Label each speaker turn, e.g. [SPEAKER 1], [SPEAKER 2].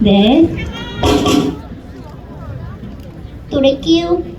[SPEAKER 1] 네. 또래끼요.